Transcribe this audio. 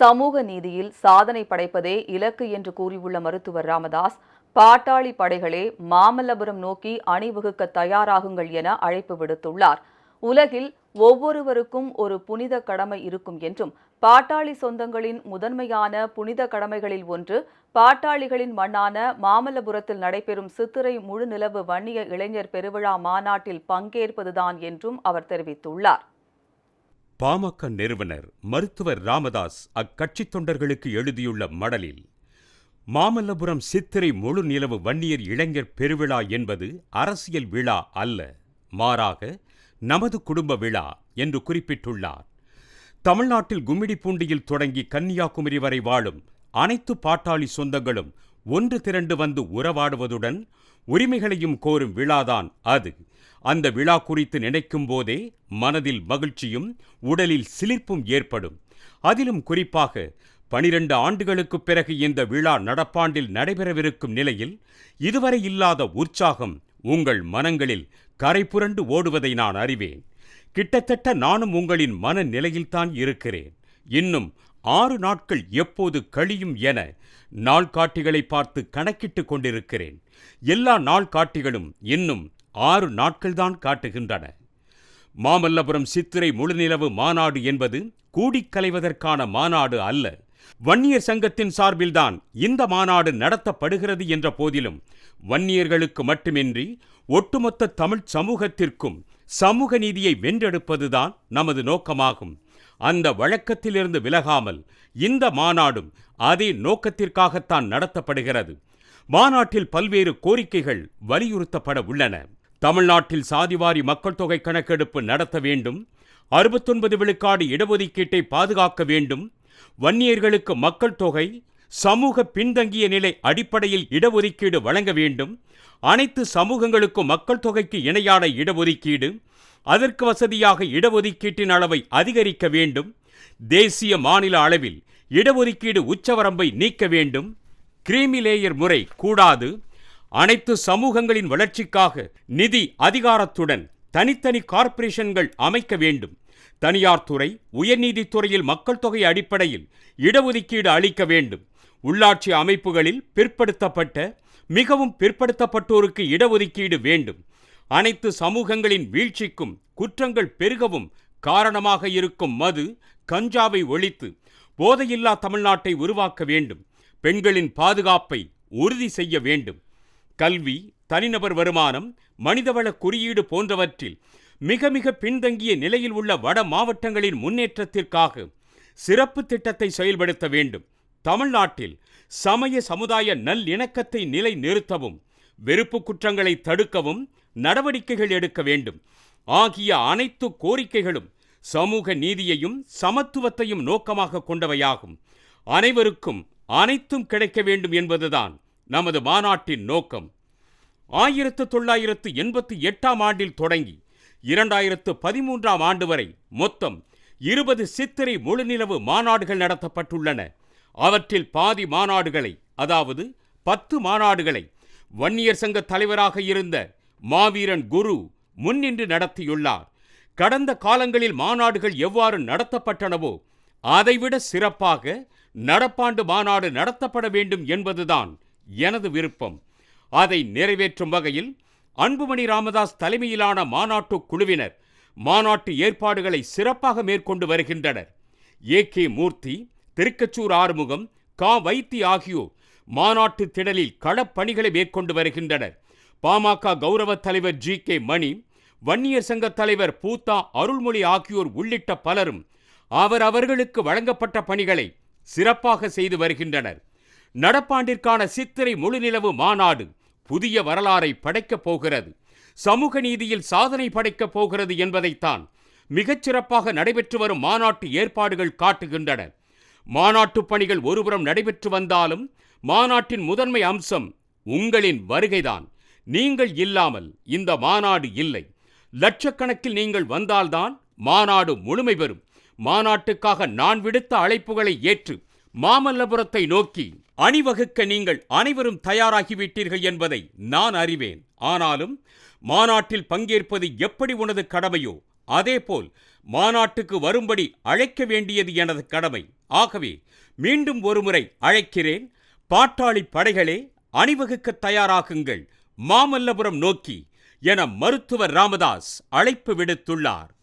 சமூக நீதியில் சாதனை படைப்பதே இலக்கு என்று கூறியுள்ள மருத்துவர் ராமதாஸ் பாட்டாளி படைகளே மாமல்லபுரம் நோக்கி அணிவகுக்க தயாராகுங்கள் என அழைப்பு விடுத்துள்ளார். உலகில் ஒவ்வொருவருக்கும் ஒரு புனித கடமை இருக்கும் என்றும் பாட்டாளி சொந்தங்களின் முதன்மையான புனித கடமைகளில் ஒன்று பாட்டாளிகளின் மண்ணான மாமல்லபுரத்தில் நடைபெறும் சித்திரை முழுநிலவு வன்னிய இளைஞர் பெருவிழா மாநாட்டில் பங்கேற்பதுதான் என்றும் அவர் தெரிவித்துள்ளார். பாமக நிறுவனர் மருத்துவர் ராமதாஸ் அக்கட்சித் தொண்டர்களுக்கு எழுதியுள்ள மடலில் மாமல்லபுரம் சித்திரை முழு நிலவு வன்னியர் இளைஞர் பெருவிழா என்பது அரசியல் விழா அல்ல மாறாக நமது குடும்ப விழா என்று குறிப்பிட்டுள்ளார். தமிழ்நாட்டில் கும்மிடிப்பூண்டியில் தொடங்கி கன்னியாகுமரி வரை வாழும் அனைத்து பாட்டாளி சொந்தங்களும் ஒன்று திரண்டு வந்து உறவாடுவதுடன் உரிமைகளையும் கோரும் விழாதான் அது. அந்த விழா குறித்து நினைக்கும் போதே மனதில் மகிழ்ச்சியும் உடலில் சிலிர்ப்பும் ஏற்படும். அதிலும் குறிப்பாக பனிரெண்டு ஆண்டுகளுக்குப் பிறகு இந்த விழா நடப்பாண்டில் நடைபெறவிருக்கும் நிலையில் இதுவரை இல்லாத உற்சாகம் உங்கள் மனங்களில் கரை புரண்டு ஓடுவதை நான் அறிவேன். கிட்டத்தட்ட நானும் உங்களின் மன நிலையில்தான் இருக்கிறேன். இன்னும் ஆறு நாட்கள் எப்போது கழியும் என நாள்காட்டிகளை பார்த்து கணக்கிட்டுக் கொண்டிருக்கிறேன். எல்லா நாள்காட்டிகளும் இன்னும் ஆறு நாட்கள்தான் காட்டுகின்றன. மாமல்லபுரம் சித்திரை முழுநிலவு மாநாடு என்பது கூடிக் கலைவதற்கான மாநாடு அல்ல. வன்னியர் சங்கத்தின் சார்பில்தான் இந்த மாநாடு நடத்தப்படுகிறது என்ற போதிலும் வன்னியர்களுக்கு மட்டுமின்றி ஒட்டுமொத்த தமிழ் சமூகத்திற்கும் சமூக நீதியை வென்றெடுப்பதுதான் நமது நோக்கமாகும். அந்த வழக்கத்திலிருந்து விலகாமல் இந்த மாநாடும் அதே நோக்கத்திற்காகத்தான் நடத்தப்படுகிறது. மாநாட்டில் பல்வேறு கோரிக்கைகள் வலியுறுத்தப்பட உள்ளன. தமிழ்நாட்டில் சாதிவாரி மக்கள் தொகை கணக்கெடுப்பு நடத்த வேண்டும். அறுபத்தொன்பது விழுக்காடு இடஒதுக்கீட்டை பாதுகாக்க வேண்டும். வன்னியர்களுக்கு மக்கள் தொகை சமூக பின்தங்கிய நிலை அடிப்படையில் இடஒதுக்கீடு வழங்க வேண்டும். அனைத்து சமூகங்களுக்கும் மக்கள் தொகைக்கு இணையான இடஒதுக்கீடு அதற்கு வசதியாக இடஒதுக்கீட்டின் அளவை அதிகரிக்க வேண்டும். தேசிய மாநில அளவில் இடஒதுக்கீடு உச்சவரம்பை நீக்க வேண்டும். கிரீமி லேயர் முறை கூடாது. அனைத்து சமூகங்களின் வளர்ச்சிக்காக நிதி அதிகாரத்துடன் தனித்தனி கார்ப்பரேஷன்கள் அமைக்க வேண்டும். தனியார் துறை உயர்நீதித்துறையில் மக்கள் தொகை அடிப்படையில் இடஒதுக்கீடு அளிக்க வேண்டும். உள்ளாட்சி அமைப்புகளில் பிற்படுத்தப்பட்ட மிகவும் பிற்படுத்தப்பட்டோருக்கு இடஒதுக்கீடு வேண்டும். அனைத்து சமூகங்களின் வீழ்ச்சிக்கும் குற்றங்கள் பெருகவும் காரணமாக இருக்கும் மது கஞ்சாவை ஒழித்து போதையில்லா தமிழ்நாட்டை உருவாக்க வேண்டும். பெண்களின் பாதுகாப்பை உறுதி செய்ய வேண்டும். கல்வி தனிநபர் வருமானம் மனிதவள குறியீடு போன்றவற்றில் மிக மிக பின்தங்கிய நிலையில் உள்ள வட மாவட்டங்களின் முன்னேற்றத்திற்காக சிறப்பு திட்டத்தை செயல்படுத்த வேண்டும். தமிழ்நாட்டில் சமய சமுதாய நல்லிணக்கத்தை நிலை நிறுத்தவும் வெறுப்பு குற்றங்களை தடுக்கவும் நடவடிக்கைகள் எடுக்க வேண்டும். ஆகிய அனைத்து கோரிக்கைகளும் சமூக நீதியையும் சமத்துவத்தையும் நோக்கமாக கொண்டவையாகும். அனைவருக்கும் அனைத்தும் கிடைக்க வேண்டும் என்பதுதான் நமது மாநாட்டின் நோக்கம். ஆயிரத்து தொள்ளாயிரத்து எண்பத்தி எட்டாம் ஆண்டில் தொடங்கி இரண்டாயிரத்து பதிமூன்றாம் ஆண்டு வரை மொத்தம் இருபது சித்திரை முழுநிலவு மாநாடுகள் நடத்தப்பட்டுள்ளன. அவற்றில் பாதி மாநாடுகளை அதாவது பத்து மாநாடுகளை வன்னியர் சங்க தலைவராக இருந்த மாவீரன் குரு முன்னின்று நடத்தியுள்ளார். கடந்த காலங்களில் மாநாடுகள் எவ்வாறு நடத்தப்பட்டனவோ அதைவிட சிறப்பாக நடப்பாண்டு மாநாடு நடத்தப்பட வேண்டும் என்பதுதான் எனது விருப்பம். அதை நிறைவேற்றும் வகையில் அன்புமணி ராமதாஸ் தலைமையிலான மாநாட்டு குழுவினர் மாநாட்டு ஏற்பாடுகளை சிறப்பாக மேற்கொண்டு வருகின்றனர். ஏ. கே. மூர்த்தி திருக்கச்சூர் ஆறுமுகம் கா. வைத்தி ஆகியோர் மாநாட்டு திடலில் களப்பணிகளை மேற்கொண்டு வருகின்றனர். பாமக கௌரவ தலைவர் ஜி கே மணி வன்னியர் சங்க தலைவர் பூத்தா அருள்மொழி ஆகியோர் உள்ளிட்ட பலரும் அவர் அவர்களுக்கு வழங்கப்பட்ட பணிகளை சிறப்பாக செய்து வருகின்றனர். நடப்பாண்டிற்கான சித்திரை முழுநிலவு மாநாடு புதிய வரலாறை படைக்கப் போகிறது. சமூக நீதியில் சாதனை படைக்கப் போகிறது என்பதைத்தான் மிகச்சிறப்பாக நடைபெற்று வரும் மாநாட்டு ஏற்பாடுகள் காட்டுகின்றன. மாநாட்டு பணிகள் ஒருபுறம் நடைபெற்று வந்தாலும் மாநாட்டின் முதன்மை அம்சம் உங்களின் வருகைதான். நீங்கள் இல்லாமல் இந்த மாநாடு இல்லை. லட்சக்கணக்கில் நீங்கள் வந்தால்தான் மாநாடு முழுமை பெறும். மாநாட்டுக்காக நான் விடுத்த அழைப்புகளை ஏற்று மாமல்லபுரத்தை நோக்கி அணிவகுக்க நீங்கள் அனைவரும் தயாராகிவிட்டீர்கள் என்பதை நான் அறிவேன். ஆனாலும் மாநாட்டில் பங்கேற்பது எப்படி உனது கடமையோ அதேபோல் மாநாட்டுக்கு வரும்படி அழைக்க வேண்டியது எனது கடமை. ஆகவே மீண்டும் ஒருமுறை அழைக்கிறேன். பாட்டாளி படைகளே அணிவகுக்க தயாராகுங்கள். மாமல்லபுரம் நோக்கி என மருத்துவர் ராமதாஸ் அழைப்பு விடுத்துள்ளார்.